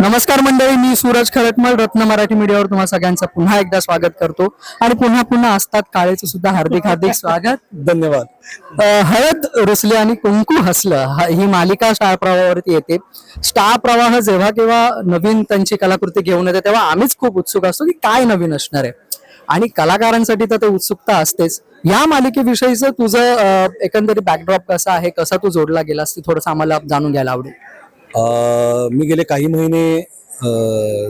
नमस्कार मंडळी मी सूरज खरटमल रत्न मराठी मीडियावर तुम्हा सगळ्यांचं पुन्हा एकदा स्वागत करतो. आणि पुन्हा पुन्हा असतात काळेचं सुद्धा हार्दिक हार्दिक स्वागत. धन्यवाद. हळद रुसली आणि कुंकू हसलं हा- मालिका स्टार प्रवाहावरती येते. स्टार प्रवाह जेव्हा केव्हा नवीन त्यांची कलाकृती घेऊन येते तेव्हा आम्हीच खूप उत्सुक असतो की काय नवीन असणार आहे. आणि कलाकारांसाठी तर ते उत्सुकता असतेच. या मालिकेविषयीचं तुझं एकंदरीत बॅकड्रॉप कसा आहे कसा तू जोडला गेलास ते थोडंसं आम्हाला जाणून घ्यायला आवडेल. मी गेले काही महिने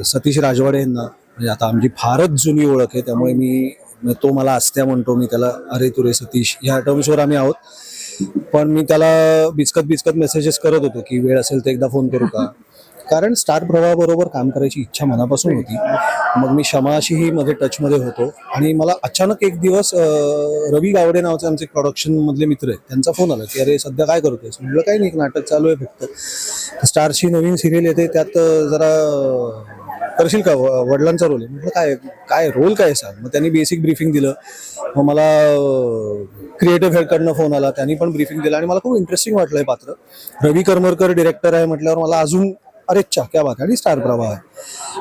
सतीश राजवाडे यांना म्हणजे आता आमची फारच जुनी ओळख आहे त्यामुळे मी तो मला असत्या म्हणतो मी त्याला अरे तुरे सतीश ह्या टर्म्सवर आम्ही आहोत. पण मी त्याला बिचकत बिचकत मेसेजेस करत होतो की वेळ असेल तर एकदा फोन करू का? कारण स्टार प्रवाहाबरोबर काम करायची इच्छा मनापासून होती. मग मी शमाशीही मध्ये टचमध्ये होतो. आणि मला अचानक एक दिवस रवी गावडे नावाचे आमचे प्रोडक्शन मधले मित्र आहेत त्यांचा फोन आला की अरे सध्या काय करतोयस? म्हटलं काही नाही एक नाटक चालू आहे फक्त. स्टारची नवीन सिरियल येते त्यात जरा करशील का व- वडिलांचा रोल आहे? म्हटलं काय काय रोल काय सांग. मग त्यांनी बेसिक ब्रीफिंग दिलं. मग मला क्रिएटिव्ह हेडकडनं फोन आला त्यांनी पण ब्रीफिंग दिलं आणि मला खूप इंटरेस्टिंग वाटलं हे पात्र. रवी करमरकर डिरेक्टर आहे म्हटल्यावर मला अजून अरे चा क्या बात आहे. आणि स्टार प्रवाह आहे.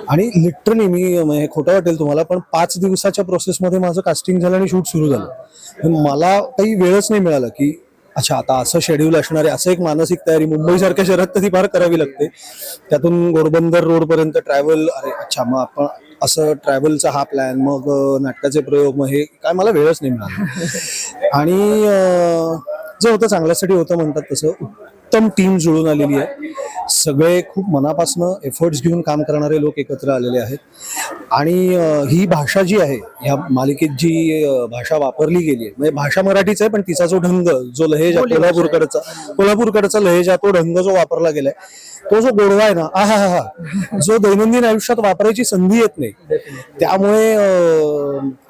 आणि लिटरली मी हे खोटं वाटेल तुम्हाला पण पाच दिवसाच्या प्रोसेसमध्ये माझं कास्टिंग झालं आणि शूट सुरू झालं. मला काही वेळच नाही मिळाला की अच्छा आता असं शेड्यूल असणार आहे असं एक मानसिक तयारी मुंबईसारख्या शहरात तर ती फार करावी लागते. त्यातून घोडबंदर रोडपर्यंत ट्रॅव्हल अरे अच्छा मग आपण असं ट्रॅव्हलचा हा प्लॅन मग नाटकाचे प्रयोग मग हे काय मला वेळच नाही मिळाला. आणि जे होतं चांगल्यासाठी होतं म्हणतात तसं उत्तम टीम जुळून आलेली आहे. सगळे खूप मनापासनं एफर्ट्स घेऊन काम करणारे लोक एकत्र आलेले आहेत. आणि ही भाषा जी आहे ह्या मालिकेत जी भाषा वापरली गेली आहे. म्हणजे भाषा मराठीच आहे पण तिचा जो ढंग जो लहेजा कोल्हापूरकडचा कोल्हापूरकडचा लहेजा तो ढंग जो वापरला गेलाय तो जो गोडवा आहे ना आहा हा हा जो दैनंदिन आयुष्यात वापरायची संधी येत नाही. त्यामुळे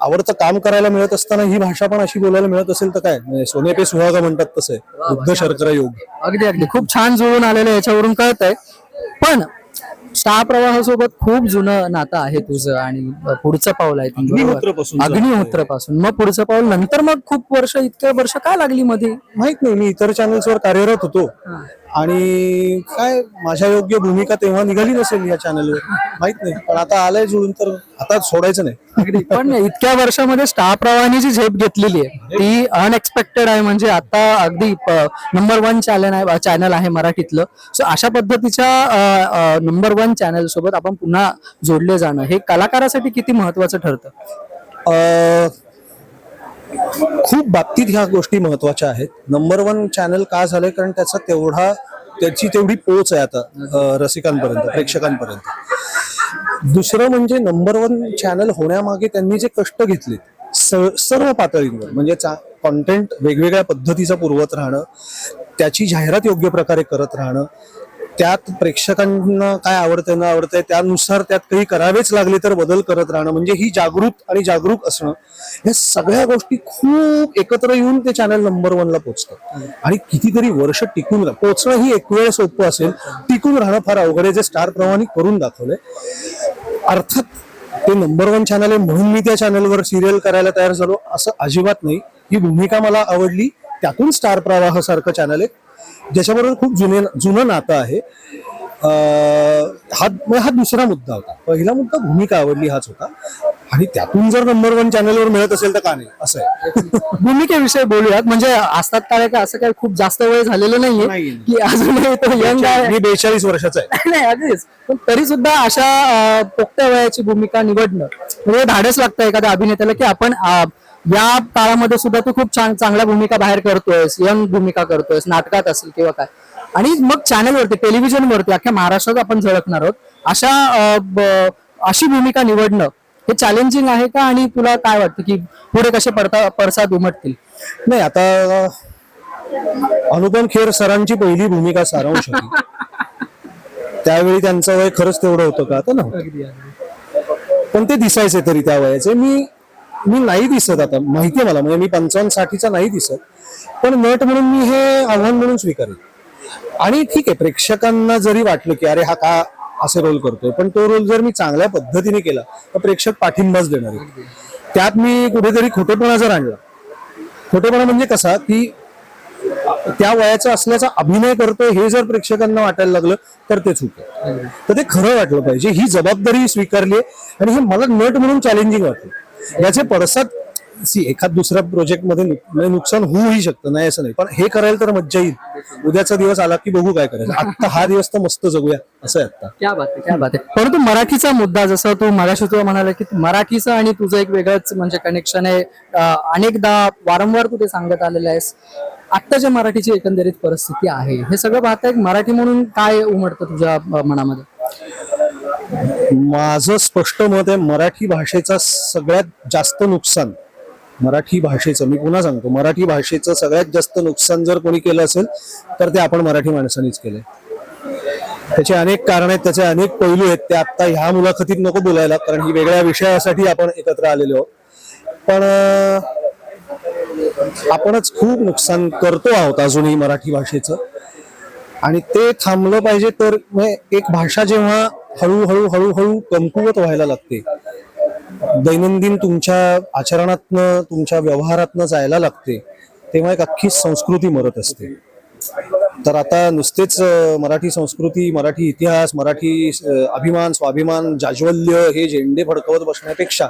आवडतं काम करायला मिळत असताना ही भाषा पण अशी बोलायला मिळत असेल तर काय? म्हणजे सोने पे सुहागा म्हणतात तसं. आहे बुद्ध शर्करा योग. अगदी अगदी. खूप छान जुळून आलेलं याच्यावरून कळत आहे पण स्टार प्रवाहासोबत खूप जुनं नातं आहे तुझं आणि पुढचं पाऊल आहे अग्निहोत्रपासून मग पुढचं पाऊल नंतर मग खूप वर्ष इतक्या वर्ष काय लागली मध्ये माहीत नाही मी इतर चॅनल्सवर कार्यरत होतो. आणि काय माझ्या योग्य भूमिका तेव्हा निघाली नसेल या चॅनलवर माहीत नाही. पण आता आलंय जुळून तर आता सोडायचं नाही. अगदी. पण इतक्या वर्षामध्ये स्टार प्रवाहाने जी झेप घेतलेली आहे ती अनएक्सपेक्टेड आहे. म्हणजे आता अगदी नंबर वन चॅनल आहे चॅनल आहे मराठीतलं. सो अशा पद्धतीच्या नंबर वन चॅनल सोबत आपण पुन्हा जोडले जाणं हे कलाकारासाठी किती महत्वाचं ठरतं? अं, खूप बाबतीत ह्या गोष्टी महत्त्वाच्या आहेत. नंबर वन चॅनल का झालंय? कारण त्याचा तेवढा त्याची तेवढी पोच आहे आता रसिकांपर्यंत प्रेक्षकांपर्यंत. दुसरं म्हणजे नंबर वन चॅनल होण्यामागे त्यांनी जे कष्ट घेतले स- सर्व पातळींवर म्हणजे कॉन्टेंट वेगवेगळ्या पद्धतीचं पुरवत राहणं त्याची जाहिरात योग्य प्रकारे करत राहणं त्यात प्रेक्षकांना काय आवडतंय न आवडतंय त्यानुसार त्यात काही करावेच लागले तर बदल करत राहणं म्हणजे ही जागृत आणि जागरूक असणं या सगळ्या गोष्टी खूप एकत्र येऊन ते चॅनल नंबर वनला पोचतं आणि कितीतरी वर्ष टिकून राह पोहोचणं ही एक वेळ सोपं असेल टिकून राहणं फार अवघड आहे जे स्टार प्रवाहाने करून दाखवलंय. अर्थात ते नंबर वन चॅनल आहे म्हणून मी त्या चॅनलवर सिरियल करायला तयार झालो असं अजिबात नाही. ही भूमिका मला आवडली त्यातून स्टार प्रवाह सारखं चॅनल आहे. ज्याच्याबरोबर खूप जुने जुनं नातं आहे. हा म्हणजे हा दुसरा मुद्दा होता. पहिला मुद्दा भूमिका आवडली हाच होता. आणि त्यातून जर नंबर वन चॅनलवर मिळत असेल तर का नाही? असं आहे. भूमिकेविषयी बोलूयात. म्हणजे असतात काय का असं काय खूप जास्त वेळ झालेलं नाहीये. की अजूनही तो यंग आहे. मी बेचाळीस वर्षाचा आहे. नाही अगदीच. पण तरी सुद्धा अशा पोक्त्या वयाची भूमिका निवडणं. म्हणजे धाडस लागतं एखाद्या अभिनेत्याला की आपण या काळामध्ये सुद्धा तू खूप छान चांगल्या भूमिका बाहेर करतोयस यंग भूमिका करतोयस नाटकात असेल किंवा काय. आणि मग चॅनलवरती टेलिव्हिजनवरती अख्ख्या महाराष्ट्रात आपण झळकणार आहोत. अशा अशी भूमिका निवडणं हे चॅलेंजिंग आहे का? आणि तुला काय वाटतं की पुढे कसे पडता पडसाद उमटतील? नाही आता अनुपम खेर सरांची पहिली भूमिका सारांश होती. त्यावेळी त्यांचं वय खरंच तेवढं होतं का? आता ना पण ते दिसायचे तरी त्या वयाचे. मी मी नाही दिसत आता. माहिती मला. म्हणजे मी पंचावन्न साठीचा नाही दिसत. पण नट म्हणून मी हे आव्हान म्हणून स्वीकारेन. आणि ठीक आहे प्रेक्षकांना जरी वाटलं की अरे हा का असे रोल करतोय पण तो रोल जर मी चांगल्या पद्धतीने केला तर प्रेक्षक पाठिंबाच देणार आहे त्यात मी कुठेतरी खोटेपणा जर आणला खोटेपणा म्हणजे कसा की त्या वयाचा असल्याचा अभिनय करतोय हे जर प्रेक्षकांना वाटायला लागलं तर ते चूक तर ते खरं वाटलं पाहिजे. ही जबाबदारी स्वीकारली आहे. आणि हे मला नट म्हणून चॅलेंजिंग वाटलं. याचे पडसाद सी एखाद दुसऱ्या प्रोजेक्टमध्ये म्हणजे नुकसान होऊही शकतं नाही असं नाही. पण हे करायला तर मज्जा येईल. उद्याचा दिवस आला की बघू काय करायचं. आता हा दिवस तर मस्त जगूया असं आहे आता क्या बात आहे क्या बात आहे. परंतु मराठीचा मुद्दा जसं तू मगाशी तुला म्हणाला की मराठीचं आणि तुझं एक वेगळंच म्हणजे कनेक्शन आहे. अं, अनेकदा वारंवार तू ते सांगत आलेलं आहेस. आत्ताच्या मराठीची एकंदरीत परिस्थिती आहे हे सगळं पाहता एक मराठी म्हणून काय उमटतं तुझ्या अं, मनामध्ये? माझं स्पष्ट मत आहे मराठी भाषेचा सगळ्यात जास्त नुकसान मराठी भाषेचं मी पुन्हा सांगतो मराठी भाषेचं सगळ्यात जास्त नुकसान जर कोणी केलं असेल तर ते आपण मराठी माणसांनीच केलंय. त्याचे अनेक कारण आहेत त्याचे अनेक पैलू आहेत ते आता ह्या मुलाखतीत नको बोलायला कारण ही वेगळ्या विषयासाठी आपण एकत्र आलेलो आहोत. पण आपणच खूप नुकसान करतो आहोत अजूनही मराठी भाषेचं. आणि ते थांबलं पाहिजे तर एक भाषा जेव्हा हळूहळू हळूहळू कमकुवत व्हायला लागते. दैनंदिन तुमच्या आचरणातनं तुमच्या व्यवहारातनं जायला लागते. तेव्हा एक अख्खी संस्कृती मरत असते. तर आता नुसतेच मराठी संस्कृती मराठी इतिहास मराठी अभिमान स्वाभिमान जाज्वल्य हे झेंडे फडकवत बसण्यापेक्षा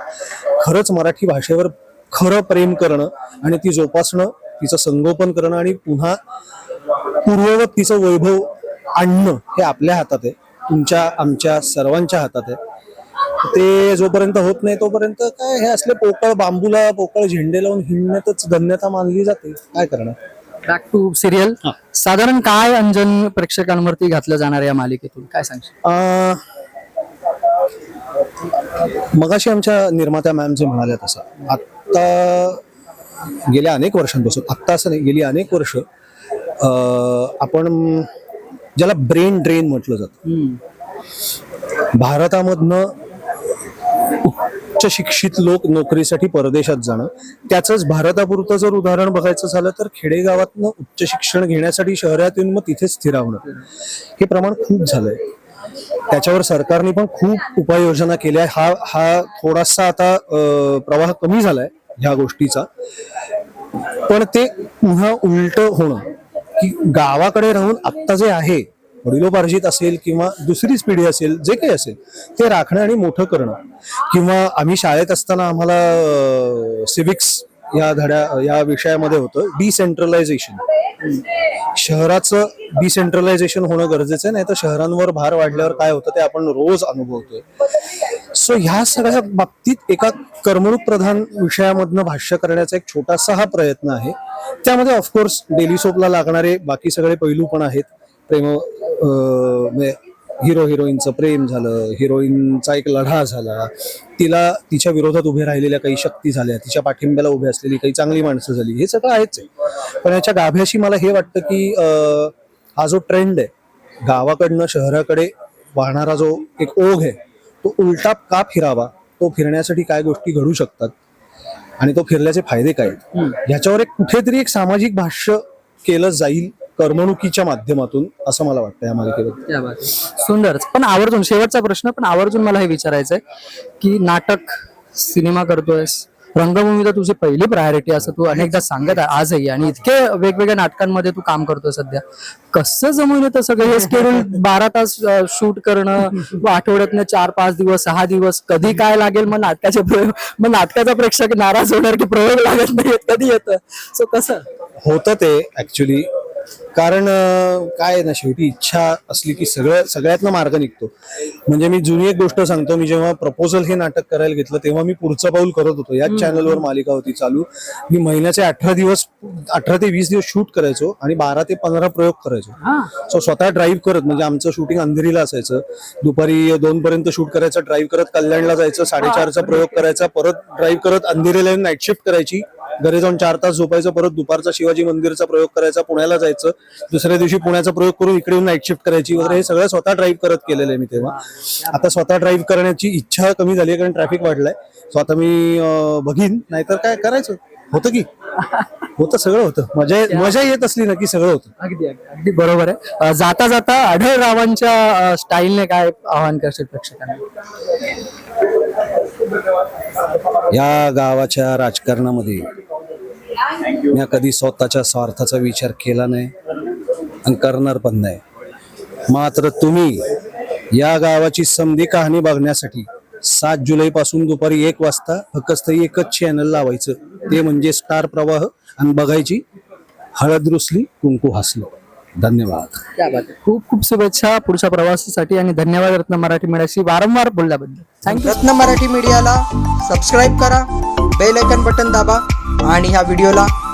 खरंच मराठी भाषेवर खरं प्रेम करणं आणि ती जोपासणं तिचं संगोपन करणं आणि पुन्हा पूर्ववत तिचं वैभव आणणं हे आपल्या हातात आहे. तुमच्या आमच्या सर्वांच्या हातात आहे. ते जोपर्यंत होत नाही तोपर्यंत काय हे असले पोकळ बांबूला पोकळ झेंडे लावून हिंडण्यातच धन्यता मानली जाते. काय करणार? बॅक टू सिरियल साधारण काय अंजन प्रेक्षकांवरती घातलं जाणार या मालिकेतून? काय सांगशील? अं, मगाशी आमच्या निर्मात्या मॅम जे म्हणाल्या तसं. आत्ता गेल्या अनेक वर्षांपासून आत्ता असं नाही गेली अनेक वर्ष अं, आपण ज्याला ब्रेन ड्रेन म्हटलं जातं. भारतामधनं उच्च शिक्षित लोक नोकरीसाठी परदेशात जाणं. त्याचंच भारतापुरतं जर उदाहरण बघायचं झालं तर खेडेगावातनं उच्च शिक्षण घेण्यासाठी शहरात येऊन मग तिथेच स्थिरावणं. हे प्रमाण खूप झालंय. त्याच्यावर सरकारने पण खूप उपाययोजना केल्या. हा हा थोडासा आता प्रवाह कमी झालाय ह्या गोष्टीचा. पण ते पुन्हा उलट होणं की गावाकडे राहून आत्ता जे आहे वडिलोपार्जित असेल किंवा दुसरीच पिढी असेल जे काही असेल ते राखणं आणि मोठं करणं. किंवा आम्ही शाळेत असताना आम्हाला सिविक्स या धड्या या विषयामध्ये होतं डिसेंट्रलायझेशन शहराचं डिसेंट्रलायझेशन होणं गरजेचं आहे नाही तर शहरांवर भार वाढल्यावर काय होतं ते आपण रोज अनुभवतोय. सो ह्या सगळ्या बाबतीत एका कर्मरूप प्रधान विषयामधनं भाष्य करण्याचा एक छोटासा हा प्रयत्न आहे. त्यामध्ये ऑफकोर्स डेली सोपला लागणारे बाकी सगळे पैलू पण आहेत. प्रेम म्हणजे हिरो हिरोईनचं प्रेम झालं हिरोईनचा एक लढा झाला. तिला तिच्या विरोधात उभे राहिलेल्या काही शक्ती झाल्या तिच्या पाठिंब्याला उभी असलेली काही चांगली माणसं झाली हे सगळं आहेच आहे. पण याच्या गाभ्याशी मला हे वाटतं की हा जो ट्रेंड आहे गावाकडनं शहराकडे वाहणारा जो एक ओघ आहे तो उलटा का फिरावा? तो फिरण्यासाठी काय गोष्टी घडू शकतात? आणि तो फिरल्याचे फायदे काय? ह्याच्यावर एक कुठेतरी एक सामाजिक भाष्य केलं जाईल करमणुकीच्या माध्यमातून असं मला वाटतं या मालिकेबद्दल. सुंदर. पण आवर्जून शेवटचा प्रश्न पण आवर्जून मला हे विचारायचं आहे की नाटक सिनेमा करतोयस रंगभूमी तर तुझी पहिली प्रायोरिटी असं तू अनेकदा सांगत आहे आजही. आणि इतके वेगवेगळ्या नाटकांमध्ये तू काम करतोय सध्या. कसं जमून येतं सगळं? हे स्केड्यूल बारा तास शूट करणं आठवड्यातनं चार पाच दिवस सहा दिवस कधी काय लागेल? मग नाटकाचे प्रयोग मग नाटकाचा प्रेक्षक नाराज होणार की प्रयोग लागत नाही कधी येतं? सो कसं? होतं ते ऍक्च्युली कारण काय ना शेवटी इच्छा असली की सगळं सगळ्यातनं मार्ग निघतो. म्हणजे मी जुनी एक गोष्ट सांगतो मी जेव्हा प्रपोजल हे नाटक करायला घेतलं तेव्हा मी पुढचं पाऊल करत होतो. याच चॅनलवर मालिका होती चालू. मी महिन्याचे अठरा दिवस अठरा ते वीस दिवस शूट करायचो आणि बारा ते पंधरा प्रयोग करायचो. सो स्वतः ड्राईव्ह करत म्हणजे आमचं शूटिंग अंधेरीला असायचं. दुपारी दोन पर्यंत शूट करायचं ड्राईव्ह करत कल्याणला जायचं साडेचारचा प्रयोग करायचा परत ड्राईव्ह करत अंधेरीला नाईट शिफ्ट करायची. घरी जाऊन चार तास झोपायचं परत दुपारचा शिवाजी मंदिरचा प्रयोग करायचा पुण्याला जायचं. दुसऱ्या दिवशी पुण्याचा प्रयोग करून इकडे येऊन नाईट शिफ्ट करायची वगैरे हे सगळं स्वतः ड्राईव्ह करत केलेलं आहे मी तेव्हा. आता स्वतः ड्राईव्ह करण्याची इच्छा कमी झाली आहे कारण ट्रॅफिक वाढलाय. सो आता मी बघीन नाहीतर काय करायचं? होतं की? होतं सगळं होतं. मजा मजा येत असली ना की सगळं होतं. अगदी अगदी बरोबर आहे. जाता जाता आढळरावांच्या स्टाईलने काय आवाहन करशील प्रेक्षकांना? या गावाच्या राजकारणामध्ये मी कधी स्वतःच्या स्वार्थाचा विचार केला नाही आणि करणार पण नाही. मात्र तुम्ही या गावाची समधी कहाणी बघण्यासाठी सात जुलै पासून दुपारी एक वाजता फक्त एकच चॅनल लावायचं. ते म्हणजे स्टार प्रवाह आणि बघायची हळद रुसली कुंकू हसलं. धन्यवाद. क्या बात आहे. खूप खूप शुभेच्छा पुढच्या प्रवासासाठी आणि धन्यवाद रत्न मराठी मीडियाशी वारंवार बोलल्याबद्दल. थँक्यू रत्न मराठी मीडियाला सबस्क्राईब करा बेल आयकन बटन दाबा आणि ह्या व्हिडिओला